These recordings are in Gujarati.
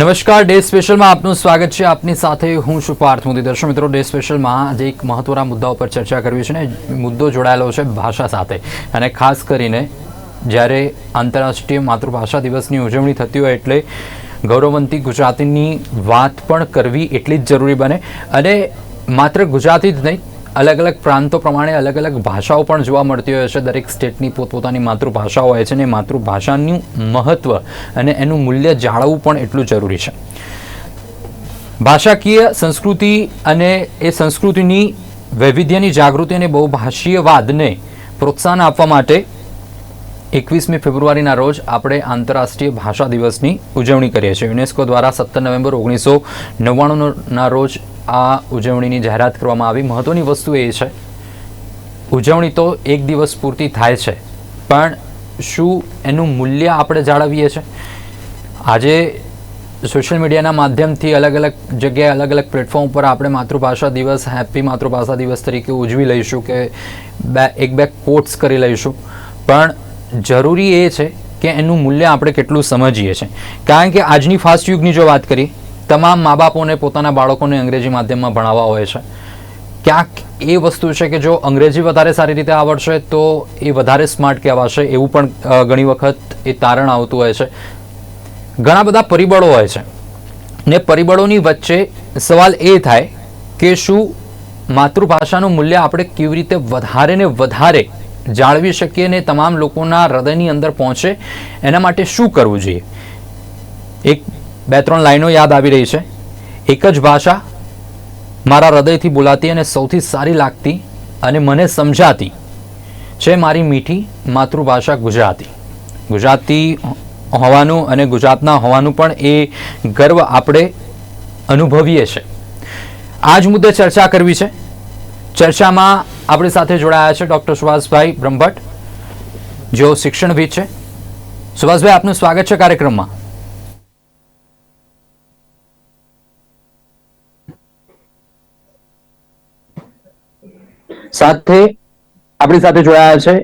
નમસ્કાર, ડે સ્પેશિયલમાં આપનું સ્વાગત છે. આપની સાથે હું છું પાર્થ મોદી. દર્શક મિત્રો, ડે સ્પેશિયલમાં આજે એક મહત્વના મુદ્દા ઉપર ચર્ચા કરવી છે ને મુદ્દો જોડાયેલો છે ભાષા સાથે. અને ખાસ કરીને જ્યારે આંતરરાષ્ટ્રીય માતૃભાષા દિવસની ઉજવણી થતી હોય એટલે ગૌરવવંતી ગુજરાતીની વાત પણ કરવી એટલી જ જરૂરી બને. અને માત્ર ગુજરાતી જ નહીં અલગ અલગ પ્રાંતો પ્રમાણે અલગ અલગ ભાષાઓ પણ જોવા મળતી હોય છે. દરેક સ્ટેટની પોતપોતાની માતૃભાષાઓ હોય છે અને માતૃભાષાનું મહત્ત્વ અને એનું મૂલ્ય જાળવવું પણ એટલું જરૂરી છે. ભાષાકીય સંસ્કૃતિ અને એ સંસ્કૃતિની વૈવિધ્યની જાગૃતિ અને બહુભાષીયવાદને પ્રોત્સાહન આપવા માટે એકવીસમી ફેબ્રુઆરીના રોજ આપણે આંતરરાષ્ટ્રીય ભાષા દિવસની ઉજવણી કરીએ છીએ. યુનેસ્કો દ્વારા સત્તર નવેમ્બર ઓગણીસો નવ્વાણુંના રોજ આ ઉજવણીની જાહેરાત કરવામાં આવી. મહત્ત્વની વસ્તુ એ છે, ઉજવણી તો એક દિવસ પૂરતી થાય છે, પણ શું એનું મૂલ્ય આપણે જાળવીએ છીએ? આજે સોશિયલ મીડિયાના માધ્યમથી અલગ અલગ જગ્યાએ અલગ અલગ પ્લેટફોર્મ પર આપણે માતૃભાષા દિવસ, હેપી માતૃભાષા દિવસ તરીકે ઉજવી લઈશું કે બે, એક, બે કોટ્સ કરી લઈશું. પણ જરૂરી એ છે કે એનું મૂલ્ય આપણે કેટલું સમજીએ છીએ. કારણ કે આજની ફાસ્ટ યુગની જો વાત કરીએ તમામ મા બાપોને પોતાના બાળકોને અંગ્રેજી માધ્યમમાં ભણાવવા હોય છે. ક્યાંક એ વસ્તુ છે કે જો અંગ્રેજી વધારે સારી રીતે આવડશે તો એ વધારે સ્માર્ટ કહેવાશે, એવું પણ ઘણી વખત એ તારણ આવતું હોય છે. ઘણા બધા પરિબળો હોય છે. ને પરિબળોની વચ્ચે સવાલ એ થાય કે શું માતૃભાષાનું મૂલ્ય આપણે કેવી રીતે વધારે ને વધારે જાળવી શકીએ ને તમામ લોકોના હૃદયની અંદર પહોંચે? એના માટે શું કરવું જોઈએ? એક બે ત્રણ લાઈનો યાદ આવી રહી છે. એક જ ભાષા મારા હૃદયથી બોલાતી અને સૌથી સારી લાગતી અને મને સમજાતી છે મારી મીઠી માતૃભાષા ગુજરાતી. ગુજરાતી હોવાનું અને ગુજરાતના હોવાનું પણ એ ગર્વ આપણે અનુભવીએ છીએ આ જ મુદ્દે ચર્ચા કરવી છે. ચર્ચામાં આપણી સાથે જોડાયા છે ડૉક્ટર સુભાષભાઈ બ્રહ્મભટ્ટ, જેઓ શિક્ષણવિદ છે. સુભાષભાઈ, આપનું સ્વાગત છે કાર્યક્રમમાં. સાથે આપણી સાથે જોડાયા છે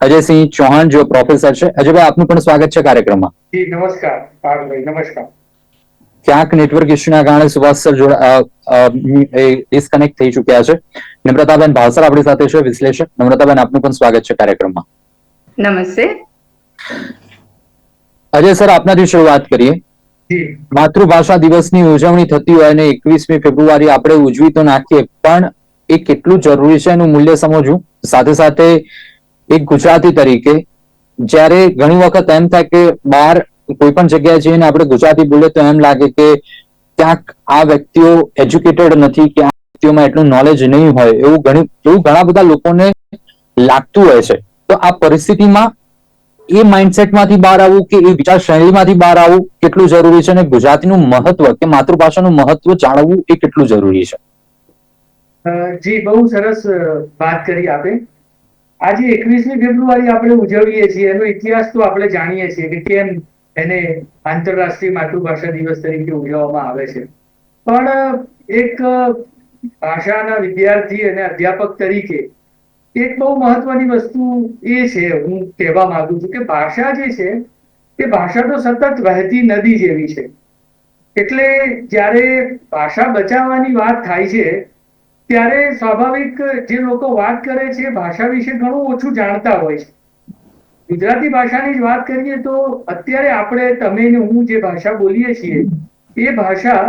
અજયસિંહ ચૌહાણ જો પ્રોફેસર છે. અજયભાઈ આપનું પણ સ્વાગત છે કાર્યક્રમમાં. નમસ્કાર પાર્થભાઈ નમસ્કાર. ક્યાંક નેટવર્ક ઇશ્યુના કારણે સુભાષ સર ડિસ્કનેક્ટ થઈ ચુક્યા છે. નમ્રતાબેન ભાવસર આપણી સાથે છે વિશ્લેષક. નમ્રતાબેન આપનું પણ સ્વાગત છે કાર્યક્રમમાં. નમસ્તે. અજય સર આપનાથી શરૂઆત કરીએ. માતૃભાષા દિવસની ઉજવણી થતી હોય અને એકવીસમી ફેબ્રુઆરી આપણે ઉજવી તો નાખીએ પણ એ કેટલું જરૂરી છે એનું મૂલ્ય સમજવું? સાથે સાથે એક ગુજરાતી તરીકે, જ્યારે ઘણી વખત એમ થાય કે બહાર કોઈ પણ જગ્યાએ જઈને આપણે ગુજરાતી બોલીએ તો એમ લાગે કે ક્યાંક આ વ્યક્તિઓ એજ્યુકેટેડ નથી, કે આ વ્યક્તિઓમાં એટલું નોલેજ નહીં હોય, એવું ઘણી, એવું ઘણા બધા લોકોને લાગતું હોય છે. તો આ પરિસ્થિતિમાં એ માઇન્ડસેટમાંથી બહાર આવવું કે એ વિચાર શૈલીમાંથી બહાર આવવું કેટલું જરૂરી છે અને ગુજરાતીનું મહત્વ કે માતૃભાષાનું મહત્વ જાણવું એ કેટલું જરૂરી છે? જી, બહુ સરસ વાત કરી આપે. આજે એકવીસમી ફેબ્રુઆરી આપણે ઉજવીએ છીએ, એનો ઇતિહાસ તો આપણે જાણીએ છીએ કે કેમ એને આંતરરાષ્ટ્રીય માતૃભાષા દિવસ તરીકે ઉજવવામાં આવે છે. પણ એક ભાષાના વિદ્યાર્થી અને અધ્યાપક તરીકે એક બહુ મહત્વની વસ્તુ એ છે, હું કહેવા માંગુ છું કે ભાષા જે છે તે ભાષા તો સતત વહેતી નદી જેવી છે. એટલે જ્યારે ભાષા બચાવવાની વાત થાય છે ત્યારે સ્વાભાવિક જે લોકો વાત કરે છે, ભાષા વિશે ઘણું ઓછું જાણતા હોય છે. ગુજરાતી ભાષાની જ વાત કરીએ તો અત્યારે આપણે, તમે ને હું જે ભાષા બોલીએ છીએ, એ ભાષા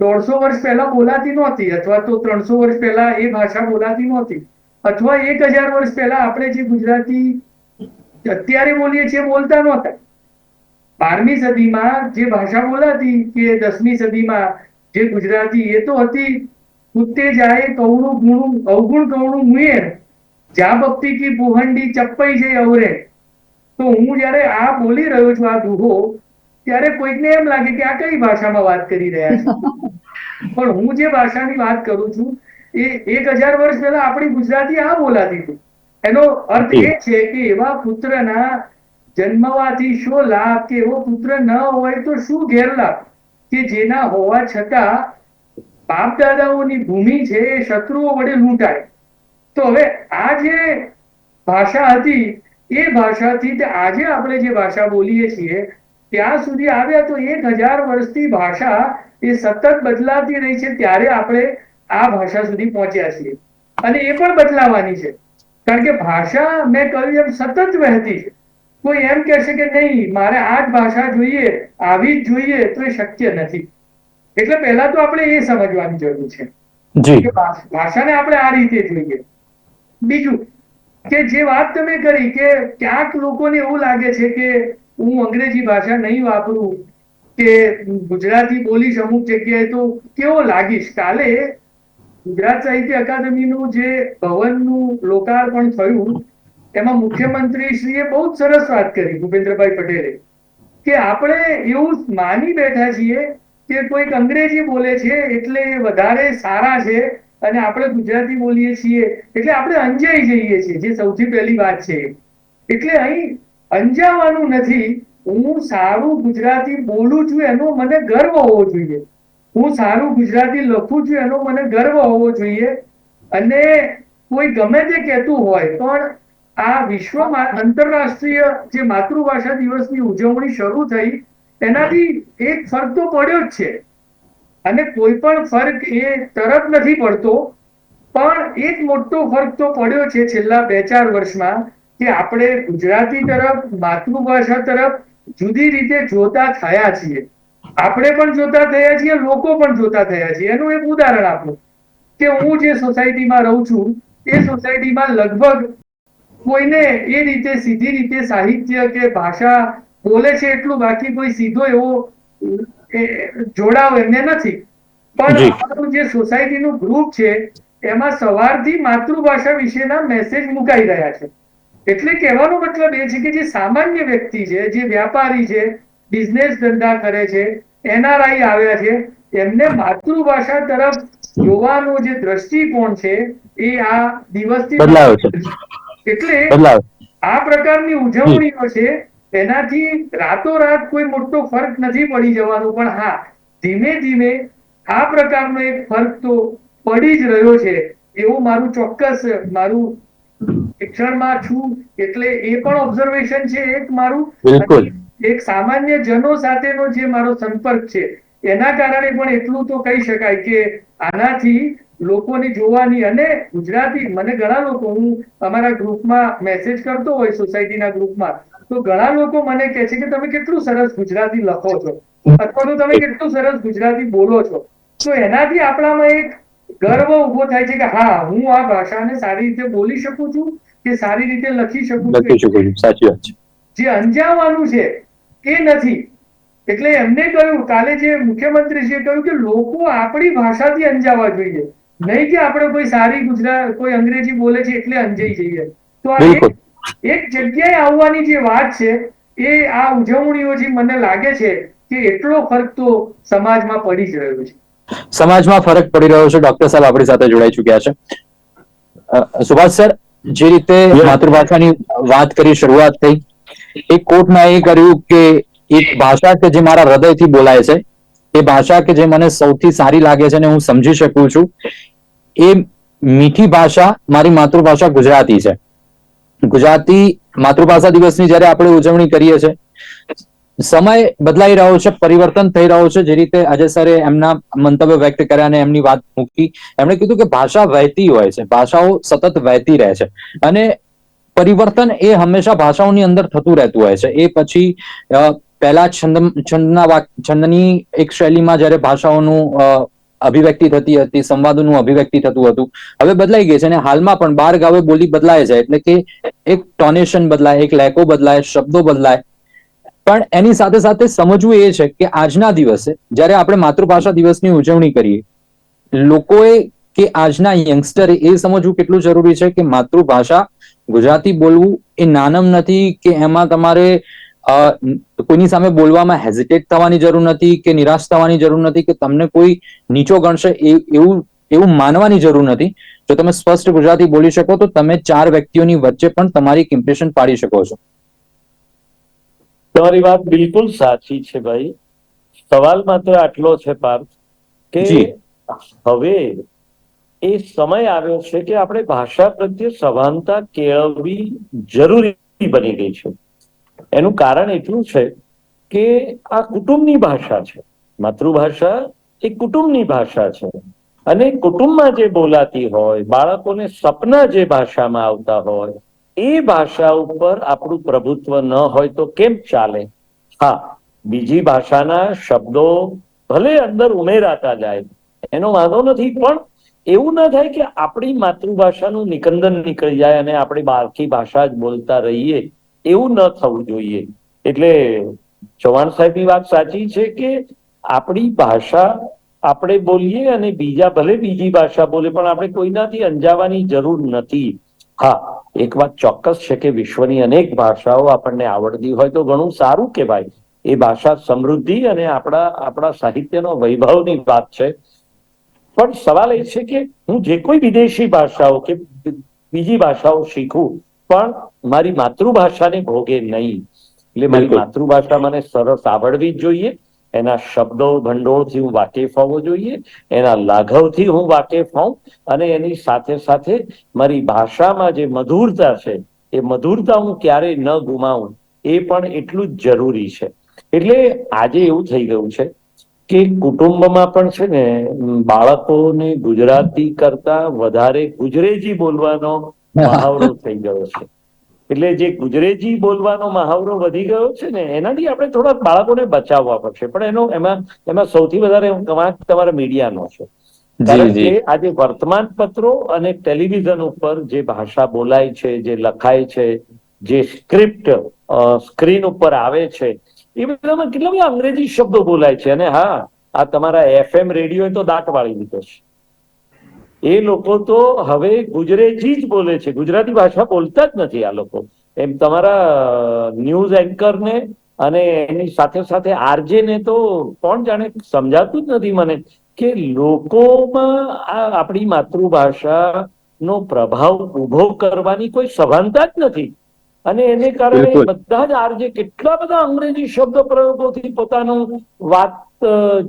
દોઢસો વર્ષ પહેલા બોલાતી નહોતી, અથવા તો ત્રણસો વર્ષ પહેલા એ ભાષા બોલાતી નહોતી, અથવા એક હજાર વર્ષ પહેલા આપણે જે ગુજરાતી અત્યારે બોલીએ છીએ બોલતા નહોતા. બારમી સદીમાં જે ભાષા બોલાતી, કે દસમી સદીમાં જે ગુજરાતી, એ તો હતી કુત્તે જાય કૌણું ગુણું, અવગુણ કૌણું મુયેર. જા ભક્તિ કી ભુહંડી ચપ્પાઈ જઈ અવરે. તો હું જયારે આ બોલી રહ્યો છું, આ દુહો, ત્યારે કોઈકને એમ લાગે કે આ કઈ ભાષામાં વાત કરી રહ્યા છે? પણ હું જે ભાષાની વાત કરું છું, એ એક હજાર વર્ષ પહેલા આપણી ગુજરાતી આ બોલાતી હતી. એનો અર્થ એ છે કે એવા પુત્રના જન્મવાથી શું લાભ કે એવો પુત્ર ન હોય તો શું ગેરલાભ? કે જેના હોવા છતાં બાપ દાદાઓની ભૂમિ છે એ શત્રુઓ વડે લૂંટાય. તો હવે આ જે ભાષા હતી, એ ભાષાથી આજે આપણે જે ભાષા બોલીએ છીએ, ત્યાં સુધી આવ્યા તો એક હજાર વર્ષથી ભાષા એ સતત બદલાતી રહી છે, ત્યારે આપણે આ ભાષા સુધી પહોંચ્યા છીએ. અને એ પણ બદલાવાની છે. કારણ કે ભાષા મેં કહ્યું એમ સતત વહેતી છે. કોઈ એમ કહેશે કે નહીં, મારે આ જ ભાષા જોઈએ, આવી જ જોઈએ, તો એ શક્ય નથી. એટલે પહેલા તો આપણે એ સમજવાની જરૂર છે કે ભાષાને આપણે આ રીતે જોઈએ. બીજું કે જે વાત તમે કરી કે ક્યાંક લોકોને એવું લાગે છે કે હું અંગ્રેજી ભાષા નહીં વાપરું કે ગુજરાતી બોલીશ અમુક જગ્યાએ તો કેવો લાગીશ? કાલે ગુજરાત સાહિત્ય અકાદમીનું જે ભવનનું લોકાર્પણ થયું એમાં મુખ્યમંત્રી શ્રીએ બહુ જ સરસ વાત કરી ભૂપેન્દ્રભાઈ પટેલે કે આપણે એવું માની બેઠા છીએ કે કોઈક અંગ્રેજી બોલે છે એટલે વધારે સારા છે અને આપણે ગુજરાતી બોલીએ છીએ. એટલે આપણે અંજાઈ જઈએ છીએ, જે સૌથી પહેલી વાત છે. એટલે અહીં અંજાવાનું નથી, હું સારું ગુજરાતી બોલું છું એનો મને ગર્વ હોવો જોઈએ. હું સારું ગુજરાતી લખું છું એનો મને ગર્વ હોવો જોઈએ. અને કોઈ ગમે તે કહેતું હોય, પણ આ વિશ્વમાં આંતરરાષ્ટ્રીય જે માતૃભાષા દિવસની ઉજવણી શરૂ થઈ એનાથી એક ફરક તો પડ્યો જ છે. અને કોઈ પણ ફરક એ તરત નથી પડતો. પણ એક મોટો ફરક તો પડ્યો છે છેલ્લા બે ચાર વર્ષમાં કે આપણે ગુજરાતી તરફ, માતૃભાષા તરફ જુદી રીતે જોતા થયા છીએ. આપણે પણ જોતા થયા છીએ, લોકો પણ જોતા થયા છીએ. એનું એક ઉદાહરણ આપો કે હું જે સોસાયટીમાં રહું છું, એ સોસાયટીમાં લગભગ કોઈને એ રીતે સીધી રીતે સાહિત્ય કે ભાષા બોલે છે એટલું બાકી કોઈ સીધો એવો જોડાવ એમને નથી. પણ આપણું જે સોસાયટીનું ગ્રુપ છે એમાં સવારથી માતૃભાષા વિશેના મેસેજ મુકાઈ રહ્યા છે. એટલે કહેવાનો મતલબ એ છે કે જે સામાન્ય વ્યક્તિ છે જે વ્યાપારી છે બિઝનેસ ધંધા કરે છે એનઆરઆઈ આવ્યા છે એમને માતૃભાષા તરફ જોવાનો જે દ્રષ્ટિકોણ છે એ આ દિવસથી બદલાયો છે. એટલે આ પ્રકારની ઉજવણીઓ છે એનાથી રાતોરાત કોઈ મોટો ફરક નથી પડી જવાનો પણ હા ધીમે ધીમે આ પ્રકારનો એક ફરક તો પડી જ રહ્યો છે એવું મારું ચોક્કસ મારું શિક્ષણમાં છું એટલે એ પણ ઓબ્ઝર્વેશન છે એક મારું બિલકુલ. એક સામાન્ય જનો સાથેનો જે મારો સંપર્ક છે એના કારણે પણ એટલું તો કહી શકાય કે આનાથી લોકોની જોવાની અને ગુજરાતી મને ઘણા લોકો હું અમારા ગ્રુપમાં મેસેજ કરતો હોય સોસાયટીના ગ્રુપમાં તો ઘણા લોકો મને કહે છે કે તમે કેટલું સરસ ગુજરાતી લખો છો. અથવા તો તમે કેટલું સરસ ગુજરાતી બોલો છો. તો એનાથી આપણામાં એક ગર્વ ઊભો થાય છે કે હા હું આ ભાષાને સારી રીતે બોલી શકું છું કે સારી રીતે લખી શકું છું. લખી શકું છું. સાચી વાત છે. જે અંજાવાનું છે એ નથી. એટલે એમને કહ્યું કાલે જે મુખ્યમંત્રીજીએ કહ્યું કે લોકો આપણી ભાષાથી અંજાવા જોઈએ. નહીં કે આપણે કોઈ સારી ગુજરાત કોઈ અંગ્રેજી બોલે છે એટલે અંજાઈ જઈએ. તો આ એક એક જગ્યાએ આવવાની જે વાત છે, એ આ ઉજવણીઓથી મને લાગે છે કે એટલો ફરક તો સમાજમાં પડી જ રહ્યો છે. સમાજમાં ફરક પડી રહ્યો છે. ડોક્ટર સાહેબ આપણી સાથે જોડાઈ ચુક્યા છે. સુભાષ સર, જે રીતે માતૃભાષાની વાત કરી, શરૂઆત થઈ એક કોર્ટમાં એ કર્યું કે એક ભાષા કે જે મારા હૃદયથી બોલાય છે, એ ભાષા કે જે મને સૌથી સારી લાગે છે અને હું સમજી શકું છું, એ મીઠી ભાષા મારી માતૃભાષા ગુજરાતી છે. ગુજરાતી માતૃભાષા દિવસની જ્યારે આપણે ઉજવણી કરીએ છીએ, સમય બદલાઈ રહ્યો છે, પરિવર્તન થઈ રહ્યો છે, જે રીતે અજય સરે એમના મંતવ્ય વ્યક્ત કર્યા અને એમની વાત મૂકી. એમણે કીધું કે ભાષા વહેતી હોય છે, ભાષાઓ સતત વહેતી રહે છે અને પરિવર્તન એ હંમેશા ભાષાઓની અંદર થતું રહેતું હોય છે. એ પછી પહેલા છંદ છંદના છંદની એક શૈલીમાં જ્યારે ભાષાઓનું અભિવ્યક્તિ થતી હતી, સંવાદોનું અભિવ્યક્તિ થતું હતું. હવે બદલાઈ ગઈ છે અને હાલમાં પણ બાર ગાવે બોલી બદલાય છે, એટલે કે એક ટોનેશન બદલાય, એક લેકો બદલાય, શબ્દો બદલાય. પણ એની સાથે સાથે સમજવું એ છે કે આજના દિવસે, જ્યારે આપણે માતૃભાષા દિવસની ઉજવણી કરીએ, લોકોએ કે આજના યંગસ્ટરે એ સમજવું કેટલું જરૂરી છે કે માતૃભાષા ગુજરાતી બોલવું એ નાનમ નથી કે એમાં તમારે કોઈની સામે બોલવામાં હેઝિટેટ થવાની જરૂર નથી કે નિરાશ થવાની જરૂર નથી કે તમને કોઈ નીચો ગણશે એવું એવું માનવાની જરૂર નથી. જો તમે સ્પષ્ટ ગુજરાતી બોલી શકો તો તમે ચાર વ્યક્તિઓની વચ્ચે પણ તમારી ઇમ્પ્રેશન પાડી શકો છો. તમારી વાત બિલકુલ સાચી છે ભાઈ. સવાલ માત્ર આટલો છે પાર્થ કે હવે એ સમય આવ્યો છે કે આપણે ભાષા પ્રત્યે સભાનતા કેળવવી જરૂરી બની ગઈ છે. એનું કારણ એટલું છે કે આ કુટુંબની ભાષા છે. માતૃભાષા એ કુટુંબની ભાષા છે. અને કુટુંબમાં જે બોલાતી હોય, બાળકોને સપના જે ભાષામાં આવતા હોય, એ ભાષા ઉપર આપણું પ્રભુત્વ ન હોય તો કેમ ચાલે? હા, બીજી ભાષાના શબ્દો ભલે અંદર ઉમેરાતા જાય, એનો વાંધો નથી, પણ એવું ના થાય કે આપણી માતૃભાષાનું નિકંદન નીકળી જાય અને આપણે બારકી ભાષા જ બોલતા રહીએ. એવું ન થવું જોઈએ. એટલે ચૌહાણ સાહેબની વાત સાચી છે કે આપણી ભાષા આપણે બોલીએ અને બીજા ભલે બીજી ભાષા બોલે, પણ આપણે કોઈનાથી અંજાવાની જરૂર નથી. હા, એક વાત ચોક્કસ છે કે વિશ્વની અનેક ભાષાઓ આપણને આવડતી હોય તો ઘણું સારું કહેવાય. એ ભાષા સમૃદ્ધિ અને આપણા આપણા સાહિત્યનો વૈભવની વાત છે. પણ સવાલ એ છે કે હું જે કોઈ વિદેશી ભાષાઓ કે બીજી ભાષાઓ શીખું પણ મારી માતૃભાષાને ભોગે નહીં. એટલે મારી માતૃભાષા મને સરસ આવડવી જ જોઈએ. એના શબ્દો ભંડોળથી હું વાકેફ હોવો જોઈએ. એના લાઘવથી હું વાકેફ હોઉં. અને એની સાથે સાથે મારી ભાષામાં જે મધુરતા છે એ મધુરતા હું ક્યારેય ન ગુમાવું એ પણ એટલું જ જરૂરી છે. એટલે આજે એવું થઈ ગયું છે કે કુટુંબમાં પણ છે ને બાળકોને ગુજરાતી કરતા વધારે ગુજરેજી બોલવાનો મહાવરો થઈ ગયો છે. એટલે જે ગુજરેજી બોલવાનો મહાવરો વધી ગયો છે ને એનાથી આપણે થોડા બાળકોને બચાવવા પડશે. પણ એનો એમાં એમાં સૌથી વધારે વાંક તમારા મીડિયાનો છે. કારણ કે આજે વર્તમાન પત્રો અને ટેલિવિઝન ઉપર જે ભાષા બોલાય છે જે લખાય છે જે સ્ક્રિપ્ટ સ્ક્રીન ઉપર આવે છે એ બધામાં કેટલા બધા અંગ્રેજી શબ્દો બોલાય છે. અને હા આ તમારા એફએમ રેડિયો તો દાંત વાળી દીધો છે. એ લોકો તો હવે ગુજરાતી જ બોલે છે. ગુજરાતી ભાષા બોલતા જ નથી આ લોકો. એમ તમારા ન્યૂઝ એન્કર ને અને એની સાથે સાથે આરજે ને તો કોણ જાણે સમજાતું જ નથી મને કે લોકોમાં આ આપણી માતૃભાષા નો પ્રભાવ ઊભો કરવાની કોઈ સભાનતા જ નથી. અને એને કારણે બધા જ આરજે કેટલા બધા અંગ્રેજી શબ્દ પ્રયોગોથી પોતાનું વાત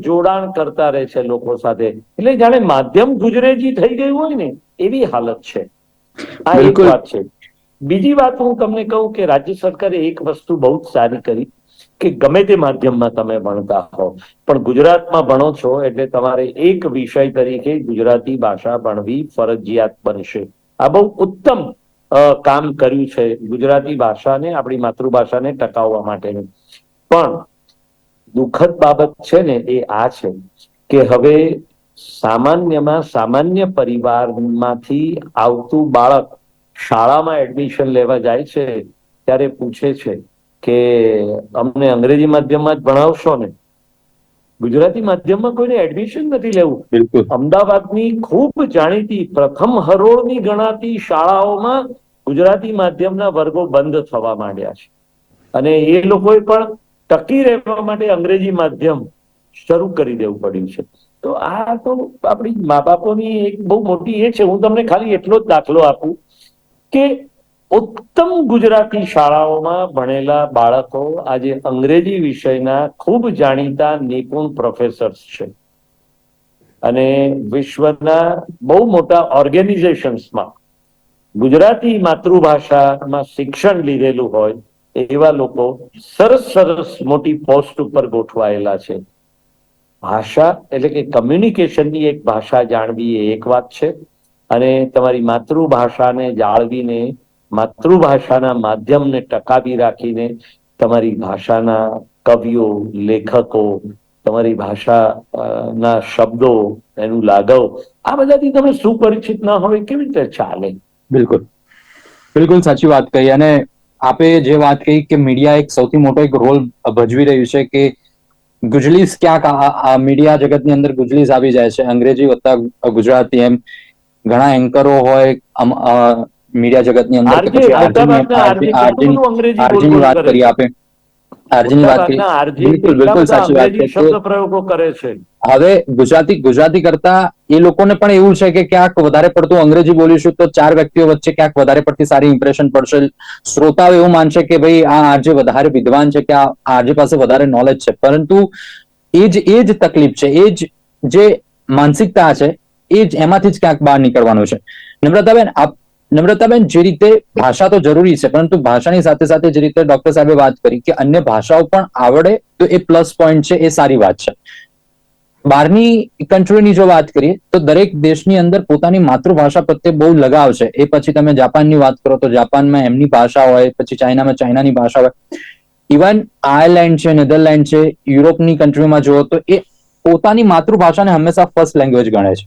જોડાણ કરતા રહે છે લોકો સાથે. એટલે જાણે માધ્યમ ગુજરેજી થઈ ગયું હોય ને એવી હાલત છે. આ એક વાત છે. બીજી વાત હું તમને કહું કે રાજ્ય સરકારે એક વસ્તુ બહુ જ સારી કરી કે ગમે તે માધ્યમમાં તમે ભણતા હો પણ ગુજરાતમાં ભણો છો એટલે તમારે એક વિષય તરીકે ગુજરાતી ભાષા ભણવી ફરજિયાત બનશે. આ બહુ ઉત્તમ કામ કર્યું છે. ગુજરાતી ભાષાને, આપણી માતૃભાષાને ટકાવવા માટેનું. પણ દુઃખદ બાબત છે ને એ આ છે કે હવે સામાન્યમાં સામાન્ય પરિવારમાંથી આવતું બાળક શાળામાં એડમિશન લેવા જાય છે ત્યારે પૂછે છે કે અમને અંગ્રેજી માધ્યમમાં જ ભણાવશો ને? ગુજરાતી માધ્યમમાં કોઈને એડમિશન નથી લેવું. બિલકુલ. અમદાવાદની ખૂબ જાણીતી પ્રથમ હરોળની ગણાતી શાળાઓમાં ગુજરાતી માધ્યમના વર્ગો બંધ થવા માંડ્યા છે. અને એ લોકોએ પણ ટકી રહેવા માટે અંગ્રેજી માધ્યમ શરૂ કરી દેવું પડ્યું છે. તો આ તો આપણી મા બાપોની એક બહુ મોટી એ છે. હું તમને ખાલી એટલો જ દાખલો આપું કે ઉત્તમ ગુજરાતી શાળાઓમાં ભણેલા બાળકો આજે અંગ્રેજી વિષયના ખૂબ જાણીતા નિપુણ પ્રોફેસર્સ છે. અને વિશ્વના બહુ મોટા ઓર્ગેનાઇઝેશન્સમાં ગુજરાતી માતૃભાષામાં શિક્ષણ લીધેલું હોય એવા લોકો સરસ સરસ મોટી પોસ્ટ ઉપર ગોઠવાયેલા છે. ભાષા એટલે કે કમ્યુનિકેશનની એક ભાષા જાણવી એ એક વાત છે. અને તમારી માતૃભાષાને જાળવીને માતૃભાષાના માધ્યમને ટકાવી રાખીને તમારી ભાષાના કવિઓ, લેખકો, તમારી ભાષા ના શબ્દો, એનું લાગવ, આ બધાથી તમે સુપરિચિત ના હોય કેવી રીતે ચાલે? બિલકુલ. બિલકુલ સાચી વાત કહી અને આપે જે વાત કહી કે મીડિયા એક સૌથી મોટો એક રોલ ભજવી રહ્યું છે કે ગુજલીસ ક્યાંક આ- મીડિયા જગતની અંદર ગુજલીસ આવી જાય છે. અંગ્રેજી વત્તા ગુજરાતી એમ ઘણા એન્કરો હોય મીડિયા જગતની અંદર આરજીની વાત કરી આપે. આરજીની વાત કરી. બિલકુલ, બિલકુલ સાચી વાત છે શબ્દ પ્રયોગો કરે છે? હવે ગુજરાતી ગુજરાતી કરતા એ લોકોને પણ એવું છે કે ક્યાંક વધારે પડતું અંગ્રેજી બોલીશું તો ચાર વ્યક્તિઓ વચ્ચે ક્યાંક વધારે પડતી સારી ઇમ્પ્રેશન પડશે. શ્રોતાઓ એવું માનશે કે ભાઈ આ આરજે વધારે વિદ્વાન છે કે આ આરજે પાસે વધારે નોલેજ છે. પરંતુ એ જ એ જ તકલીફ છે. એ જ જે માનસિકતા છે એ જ એમાંથી જ ક્યાંક બહાર નીકળવાનું છે. નમ્રતાબેન આપ નમ્રતાબેન, જે રીતે ભાષા તો જરૂરી છે, પરંતુ ભાષાની સાથે સાથે જે રીતે ડોક્ટર સાહેબે વાત કરી કે અન્ય ભાષાઓ પણ આવડે, તો એ પ્લસ પોઈન્ટ છે, એ સારી વાત છે. બહારની કન્ટ્રીની જો વાત કરીએ, તો દરેક દેશની અંદર પોતાની માતૃભાષા પ્રત્યે બહુ લગાવ છે. એ પછી તમે જાપાનની વાત કરો, તો જાપાનમાં એમની ભાષા હોય, પછી ચાઇનામાં ચાઇનાની ભાષા હોય. ઇવન આયર્લેન્ડ છે નેધરલેન્ડ છે, યુરોપની કન્ટ્રીમાં જુઓ, તો એ પોતાની માતૃભાષાને હંમેશા ફર્સ્ટ લેંગ્વેજ ગણે છે.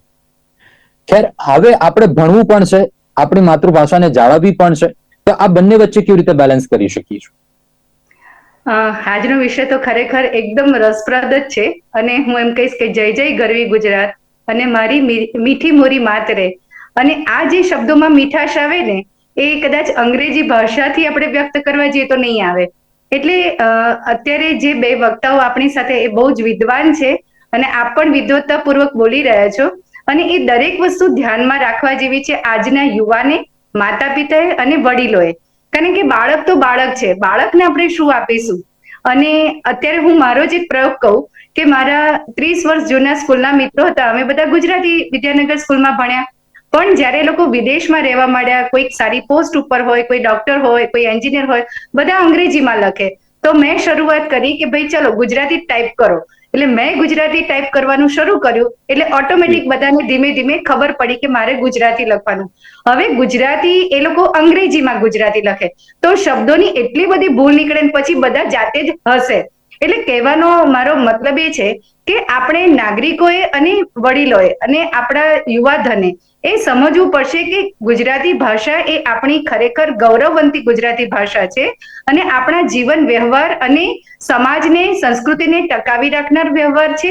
ખેર, હવે આપણે ભણવું પણ છે આપણી માતૃભાષાને જાળવવી પણ છે. તો આ બંને વચ્ચે કેવી રીતે બેલેન્સ કરી શકીશું આજનો વિષય તો ખરેખર એકદમ રસપ્રદ જ છે અને હું એમ કહીશ કે જય જય ગરવી ગુજરાત અને મારી મીઠી મોરી માત રે. અને આ જે શબ્દોમાં મીઠાશ આવે ને, એ કદાચ અંગ્રેજી ભાષાથી આપણે વ્યક્ત કરવા જઈએ તો નહીં આવે. એટલે અત્યારે જે બે વક્તાઓ આપણી સાથે એ બહુ જ વિદ્વાન છે અને આપ પણ વિદ્વત્તાપૂર્વક બોલી રહ્યા છો. અને એ દરેક વસ્તુ ધ્યાનમાં રાખવા જેવી છે આજના યુવાને માતા પિતાએ અને વડીલોએ. કારણ કે બાળક તો બાળક છે. બાળકને આપણે શું આપીશું? અને અત્યારે હું મારો જ એક પ્રયોગ કહું કે મારા ત્રીસ વર્ષ જૂના સ્કૂલના મિત્રો હતા. અમે બધા ગુજરાતી વિદ્યાનગર સ્કૂલમાં ભણ્યા. પણ જ્યારે લોકો વિદેશમાં રહેવા માંડ્યા, કોઈક સારી પોસ્ટ ઉપર હોય, કોઈ ડોક્ટર હોય, કોઈ એન્જિનિયર હોય, બધા અંગ્રેજીમાં લખે. તો મેં શરૂઆત કરી કે ભાઈ ચલો ગુજરાતી ટાઈપ કરો. એટલે મેં ગુજરાતી ટાઈપ કરવાનું શરૂ કર્યું એટલે ઓટોમેટિક બધાને ધીમે ધીમે ખબર પડી કે મારે ગુજરાતી લખવાનું. હવે ગુજરાતી એ લોકો અંગ્રેજીમાં ગુજરાતી લખે. તો શબ્દોની એટલી બધી ભૂલ નીકળે ને પછી બધા જાતે જ હશે એટલે કહેવાનો મારો મતલબ એ છે કે આપણે નાગરિકોએ અને વડીલોએ અને આપણા યુવાધને એ સમજવું પડશે કે ગુજરાતી ભાષા એ આપણી ખરેખર ગૌરવવંતી ગુજરાતી ભાષા છે અને આપણા જીવન વ્યવહાર અને સમાજને, સંસ્કૃતિને ટકાવી રાખનાર વ્યવહાર છે.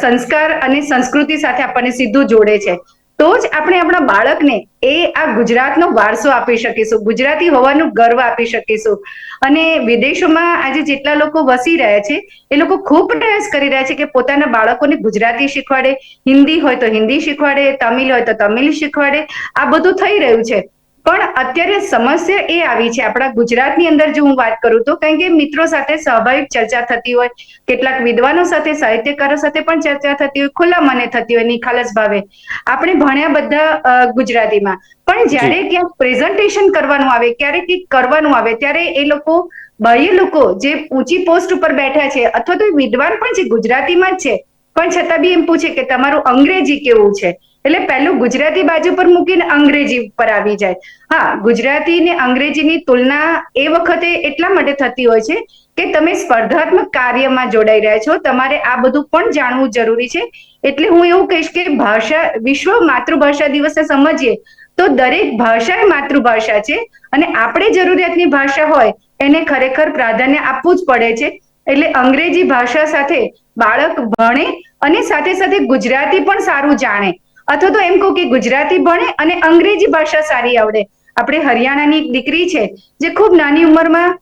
સંસ્કાર અને સંસ્કૃતિ સાથે આપણને સીધું જોડે છે. તો જ આપણે આપણા બાળકને એ આ ગુજરાતનો વારસો આપી શકીશું, ગુજરાતી હોવાનું ગર્વ આપી શકીશું. અને વિદેશોમાં આજે જેટલા લોકો વસી રહ્યા છે, એ લોકો ખૂબ પ્રયાસ કરી રહ્યા છે કે પોતાના બાળકોને ગુજરાતી શીખવાડે. હિન્દી હોય તો હિન્દી શીખવાડે, તમિલ હોય તો તમિલ શીખવાડે. આ બધું થઈ રહ્યું છે. પણ અત્યારે સમસ્યા એ આવી છે આપણા ગુજરાતની અંદર જો હું વાત કરું તો કારણ કે મિત્રો સાથે સ્વાભાવિક ચર્ચા થતી હોય કેટલાક વિદ્વાનો સાથે સાહિત્યકારો સાથે પણ ચર્ચા થતી હોય ખુલ્લા મને થતી હોય નિખાલસ ભાવે. આપણે ભણ્યા બધા ગુજરાતીમાં. પણ જ્યારે ક્યાંક પ્રેઝન્ટેશન કરવાનું આવે ક્યારેક કંઈક કરવાનું આવે ત્યારે એ લોકો બાહ્ય લોકો જે ઊંચી પોસ્ટ ઉપર બેઠા છે અથવા તો એ વિદ્વાન પણ છે ગુજરાતીમાં જ છે. પણ છતાં બી એમ પૂછે કે તમારું અંગ્રેજી કેવું છે? એટલે પહેલું ગુજરાતી બાજુ પર મૂકીને અંગ્રેજી પર આવી જાય. હા ગુજરાતી ને અંગ્રેજીની તુલના એ વખતે એટલા માટે થતી હોય છે કે તમે સ્પર્ધાત્મક કાર્યમાં જોડાઈ રહ્યા છો. તમારે આ બધું પણ જાણવું જરૂરી છે. એટલે હું એવું કહીશ કે ભાષા, વિશ્વ માતૃભાષા દિવસે સમજીએ તો દરેક ભાષા એ માતૃભાષા છે અને આપણે જરૂરિયાતની ભાષા હોય એને ખરેખર પ્રાધાન્ય આપવું જ પડે છે. એટલે અંગ્રેજી ભાષા સાથે બાળક ભણે અને સાથે સાથે ગુજરાતી પણ સારું જાણે. અથવા તો એમ કહું કે ગુજરાતી ભણે અને અંગ્રેજી ભાષા સારી આવડે. આપણે હરિયાણાની એક દીકરી છે, જે ખૂબ નાની ઉંમરમાં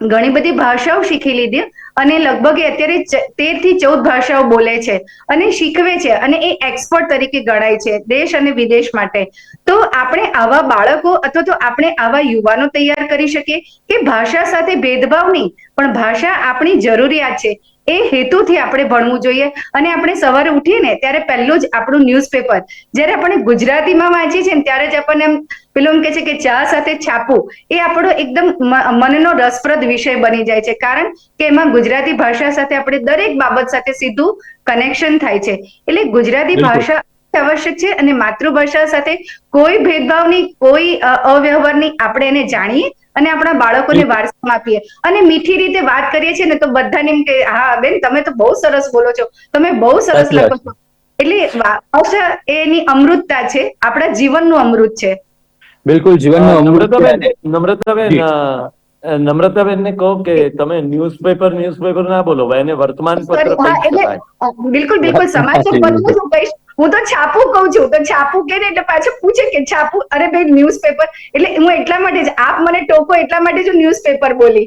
ઘણી બધી ભાષાઓ શીખી લીધી અને લગભગ અત્યારે તેરથી ચૌદ ભાષાઓ બોલે છે અને શીખવે છે અને એ એક્સપર્ટ તરીકે ગણાય છે દેશ અને વિદેશ માટે. તો આપણે આવા બાળકો અથવા તો આપણે આવા યુવાનો તૈયાર કરી શકીએ કે ભાષા સાથે ભેદભાવ નહીં, પણ ભાષા આપણી જરૂરિયાત છે. એ હેતુથી આપણે ભણવું જોઈએ. અને આપણે સવારે ઉઠીને ત્યારે પહેલું જ આપણું ન્યૂઝપેપર જ્યારે આપણે ગુજરાતીમાં વાંચીએ છીએ ત્યારે જ આપણને એમ પેલું એમ કે છે કે ચા સાથે છાપવું એ આપણો એકદમ મનનો રસપ્રદ વિષય બની જાય છે. કારણ કે એમાં ગુજરાતી ભાષા સાથે આપણે દરેક બાબત સાથે સીધું કનેક્શન થાય છે. એટલે ગુજરાતી. ભાષા આવશ્યક છે અને માતૃભાષા સાથે કોઈ ભેદભાવની કોઈ અવ્યવહારની આપણે એને જાણીએ અને આપણા બાળકોને વારસામાં આપીએ. અને મીઠી રીતે વાત કરીએ છીએ ને તો બધાને એમ કે હા બેન તમે તો બહુ સરસ બોલો છો. તમે બહુ સરસ લખો છો. એટલે ભાષા એની અમૃતતા છે. આપણા જીવનનું અમૃત છે. બિલકુલ જીવનનું અ, અમૃત નમ્રતાબેન નમ્રતાબેન ને કહો કે તમે ન્યૂઝપેપર ન્યૂઝપેપર ના બોલો ભાઈ એને વર્તમાન પત્ર બિલકુલ બિલકુલ સમાચાર પત્ર હું તો છાપું કહું છું તો છાપું કે ને એટલે પાછું પૂછે કે છાપું અરે ભાઈ ન્યૂઝપેપર એટલે હું એટલા માટે જ આપ મને ટોકો એટલા માટે જ ન્યૂઝપેપર બોલી.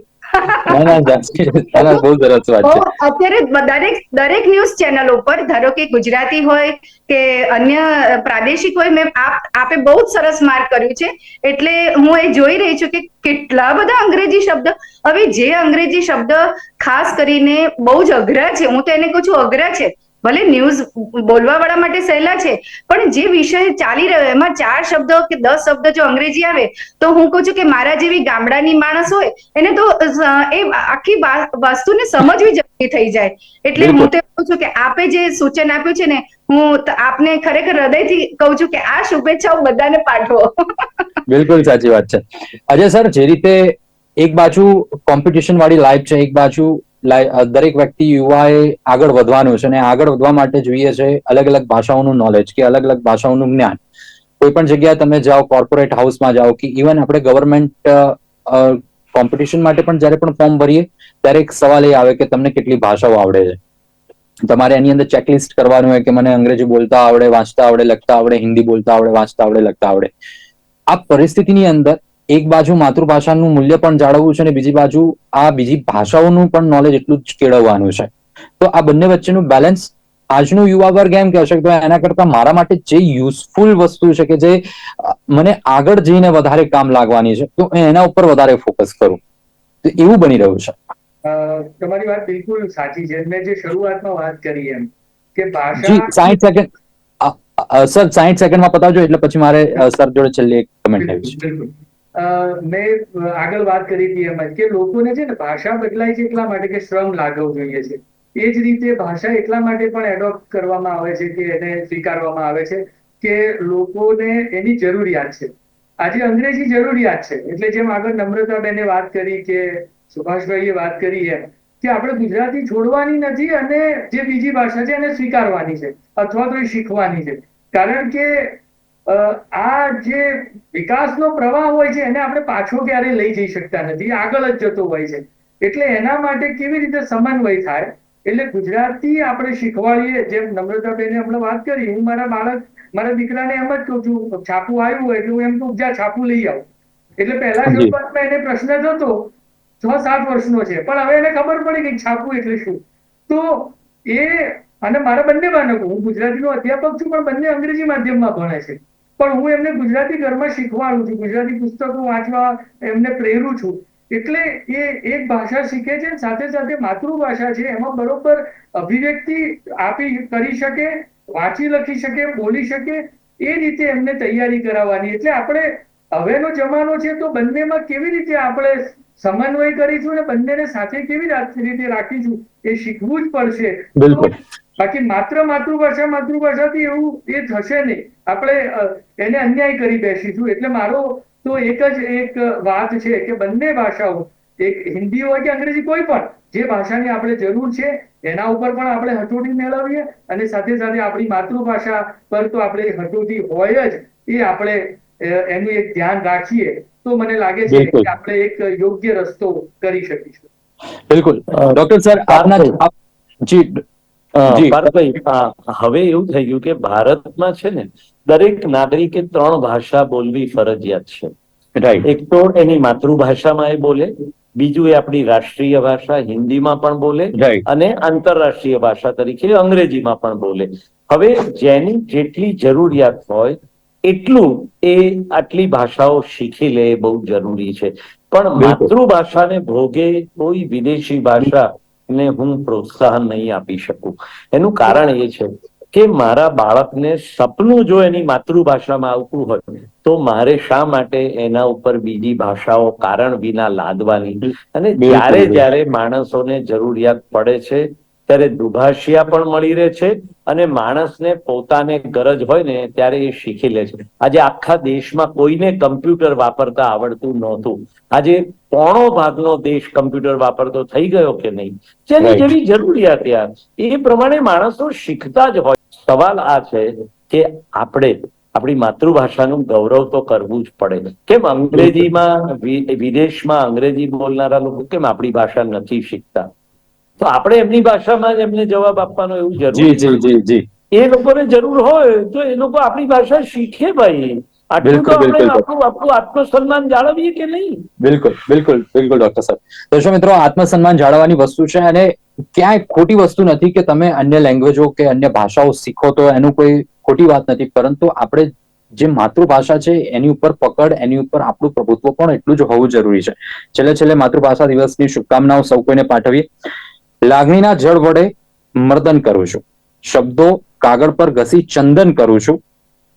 અત્યારે દરેક દરેક ન્યૂઝ ચેનલ ઉપર ધારો કે ગુજરાતી હોય કે અન્ય પ્રાદેશિક હોય મેં આપે બહુ જ સરસ માર્ક કર્યું છે. એટલે હું એ જોઈ રહી છું કે કેટલા બધા અંગ્રેજી શબ્દ હવે જે અંગ્રેજી શબ્દ ખાસ કરીને બહુ જ અઘરા છે હું તો એને કહું છું અઘરા છે ભલે ન્યૂઝ બોલવા વાળા માટે સહેલા છે પણ જે વિષય ચાલી રહ્યો એમાં ચાર શબ્દ કે દસ શબ્દ જો અંગ્રેજી આવે તો હું કહું છું કે મારા જેવી ગામડાની માણસ હોય એને તો એ આખી વસ્તુને સમજવી જરૂરી થઈ જાય. એટલે હું તો કહું છું કે આપે જે સૂચન આપ્યું છે ને હું આપને ખરેખર હૃદયથી કહું છું કે આ શુભેચ્છાઓ બધાને પાઠવો. બિલકુલ સાચી વાત છે. અજય સર જે રીતે એક બાજુ કોમ્પિટિશન વાળી લાઈફ છે એક બાજુ દરેક વ્યક્તિ યુવાએ આગળ વધવાનું છે અને આગળ વધવા માટે જોઈએ છે અલગ અલગ ભાષાઓનું નોલેજ કે અલગ અલગ ભાષાઓનું જ્ઞાન. કોઈ પણ જગ્યાએ તમે જાઓ કોર્પોરેટ હાઉસમાં જાઓ કે ઇવન આપણે ગવર્મેન્ટ કોમ્પિટિશન માટે પણ જ્યારે પણ ફોર્મ ભરીએ, ત્યારે એક સવાલ એ આવે કે તમને કેટલી ભાષાઓ આવડે છે. તમારે એની અંદર ચેકલિસ્ટ કરવાનું હોય કે મને અંગ્રેજી બોલતા આવડે, વાંચતા આવડે, લખતા આવડે, હિન્દી બોલતા આવડે, વાંચતા આવડે, લખતા આવડે. આ પરિસ્થિતિની અંદર એક બાજુ માતૃભાષાનું મૂલ્ય પણ જાળવવું છે અને બીજી બાજુ આ બીજી ભાષાઓનું પણ નોલેજ એટલું જ કેળવવાનું છે. તો આ બંને વચ્ચેનું બેલેન્સ આજનો યુવા વર્ગ એમ કહેશે કે એના કરતા મારા માટે જે યુઝફુલ વસ્તુ છે કે જે મને આગળ જઈને વધારે કામ લાગવાની છે તો એના ઉપર વધારે ફોકસ કરું. તો એવું બની રહ્યું છે. તમારી વાત બિલકુલ સાચી છે. મેં જે શરૂઆતમાં વાત કરી એમ કે ભાષા સાઈઠ સેકન્ડ સર સાહીઠ સેકન્ડમાં પતાવજો એટલે પછી મારે સર જોડે છેલ્લી એક કમેન્ટ આવી છે. મેં આગળ વાત કરી હતી એમ કે લોકોને છે ને ભાષા બદલાય છે એટલા માટે કે શ્રમ લાઘવ જોઈએ છે. એ જ રીતે ભાષા એટલા માટે પણ એડોપ્ટ કરવામાં આવે છે કે એને સ્વીકારવામાં આવે છે કે લોકોને એની જરૂરિયાત છે. આજે અંગ્રેજી જરૂરિયાત છે. એટલે જેમ આગળ નમ્રતાબેને વાત કરી કે સુભાષભાઈએ વાત કરી એમ કે આપણે ગુજરાતી છોડવાની નથી અને જે બીજી ભાષા છે એને સ્વીકારવાની છે અથવા તો એ શીખવાની છે. કારણ કે આ જે વિકાસનો પ્રવાહ હોય છે એને આપણે પાછો ક્યારેય લઈ જઈ શકતા નથી. આગળ જ જતો હોય છે. એટલે એના માટે કેવી રીતે સમન્વય થાય? એટલે ગુજરાતી આપણે શીખવાડીએ જેમ નમ્રતાબેને હમણાં વાત કરી હું મારા બાળક મારા દીકરાને એમ જ કહું છું છાપું આવ્યું હોય એટલે હું એમ કહું જા છાપું લઈ આવ. એટલે પહેલા. શરૂઆતમાં એને પ્રશ્ન થતો છ સાત વર્ષનો છે પણ હવે એને ખબર પડી કે છાપું એટલે શું? તો એ અને મારા બંને બાળકો હું ગુજરાતીનો અધ્યાપક છું પણ બંને અંગ્રેજી માધ્યમમાં ભણે છે. પણ હું એમને ગુજરાતી ઘરમાં શીખવાડું છું. ગુજરાતી પુસ્તકો વાંચવા એમને પ્રેરું છું. એટલે એ એક ભાષા શીખે છે સાથે સાથે માતૃભાષા છે. એમાં બરોબર અભિવ્યક્તિ આપી કરી શકે, વાંચી લખી શકે, બોલી શકે, એ રીતે એમને તૈયારી કરાવવાની. એટલે આપણે હવેનો જમાનો છે તો બંનેમાં કેવી રીતે આપણે સમન્વય કરીશું અને બંનેને સાથે કેવી રીતે રાખીશું એ શીખવું જ પડશે. બિલકુલ. બાકી માત્ર માતૃભાષા માતૃભાષાથી એવું એ થશે નહીં. આપણે એને અન્યાય કરી બેસીશું. એટલે મારો તો એક જ એક વાત છે કે બંને ભાષાઓ એક હિન્દી હોય કે અંગ્રેજી કોઈ પણ જે ભાષાની આપણે જરૂર છે એના ઉપર પણ આપણે હટોટી મેળવીએ અને સાથે સાથે આપણી માતૃભાષા પર તો આપણે હટોટી હોય જ એ આપણે એનું એક ધ્યાન રાખીએ. તો મને લાગે છે કે આપણે એક યોગ્ય રસ્તો કરી શકીશું. બિલકુલ. ડોક્ટર સર આપના જી અ, હવે એવું થઈ ગયું કે ભારતમાં છે ને દરેક નાગરિકે ત્રણ ભાષા બોલવી ફરજિયાત છે. એક તો એની માતૃભાષામાં એ બોલે બીજું એ આપણી રાષ્ટ્રીય ભાષા હિન્દીમાં પણ બોલે અને આંતરરાષ્ટ્રીય ભાષા તરીકે અંગ્રેજીમાં પણ બોલે. હવે જેની જેટલી જરૂરિયાત હોય એટલું એ આટલી ભાષાઓ શીખી લે એ બહુ જરૂરી છે. પણ માતૃભાષાને ભોગે કોઈ વિદેશી ભાષા ને હું પ્રોત્સાહન નહીં આપી શકું. એનું કારણ એ છે કે મારા બાળકને સપનું જો એની માતૃભાષામાં આવતું હોય તો મારે શા માટે એના ઉપર બીજી ભાષાઓ કારણ વિના લાદવાની? અને જ્યારે જ્યારે માણસોને જરૂરિયાત પડે છે ત્યારે દુભાષિયા પણ મળી રહે છે અને માણસને પોતાને ગરજ હોય ને ત્યારે એ શીખી લે છે. આજે આખા દેશમાં કોઈને કમ્પ્યુટર વાપરતા આવડતું નહોતું. આજે પોણો ભાગનો દેશ કમ્પ્યુટર વાપરતો થઈ ગયો કે નહીં? જેની જેવી જરૂરિયાત યાર. એ પ્રમાણે માણસો શીખતા જ હોય. સવાલ આ છે કે આપણે આપણી માતૃભાષાનું ગૌરવ તો કરવું જ પડે. કેમ અંગ્રેજીમાં વિદેશમાં અંગ્રેજી બોલનારા લોકો કેમ આપણી ભાષા નથી શીખતા? તો આપણે એમની ભાષામાં જ એમને જવાબ આપવાનો એવું જરૂર જી જી જી એ લોકોને જરૂર હોય તો એ લોકો આપણી ભાષા શીખે ભાઈ. આટલું તો આપણે આપણું આપણું આત્મસન્માન જાળવીએ કે નહીં? બિલકુલ બિલકુલ બિલકુલ ડોક્ટર દર્શક મિત્રો આત્મસન્માન જાળવવાની વસ્તુ છે અને ક્યાંય ખોટી વસ્તુ નથી કે તમે અન્ય લેંગ્વેજો કે અન્ય ભાષાઓ શીખો તો એનું કોઈ ખોટી વાત નથી. પરંતુ આપણે જે માતૃભાષા છે એની ઉપર પકડ એની ઉપર આપણું પ્રભુત્વ પણ એટલું જ હોવું જરૂરી છે. છેલ્લે છેલ્લે માતૃભાષા દિવસની શુભકામનાઓ સૌ કોઈને પાઠવીએ. લાગણીના જળ વડે મર્દન કરું છું. શબ્દો કાગળ પર ઘસી ચંદન કરું છું.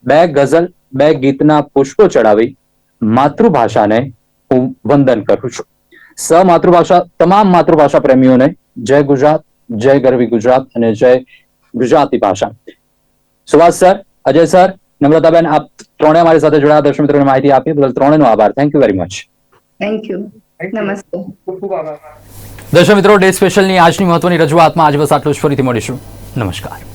બે ગઝલ બે ગીતના પુષ્પો ચડાવી માતૃભાષાને હું વંદન કરું છું. સ માતૃભાષા તમામ માતૃભાષા પ્રેમીઓને જય ગુજરાત જય ગરવી ગુજરાત અને જય ગુજરાતી ભાષા. સુભાષ સર અજય સર નમ્રતાબેન આપ ત્રણે અમારી સાથે જોડાયા. દર્શક મિત્રોને માહિતી આપી. બદલ ત્રણેનો આભાર. Thank you very much thank you નમસ્તે. ખૂબ ખૂબ આભાર. દર્શક મિત્રો ડે સ્પેશિયલની આજની મહત્વની રજૂઆતમાં આજ બસ આટલું જ. ફરીથી મળીશું. નમસ્કાર.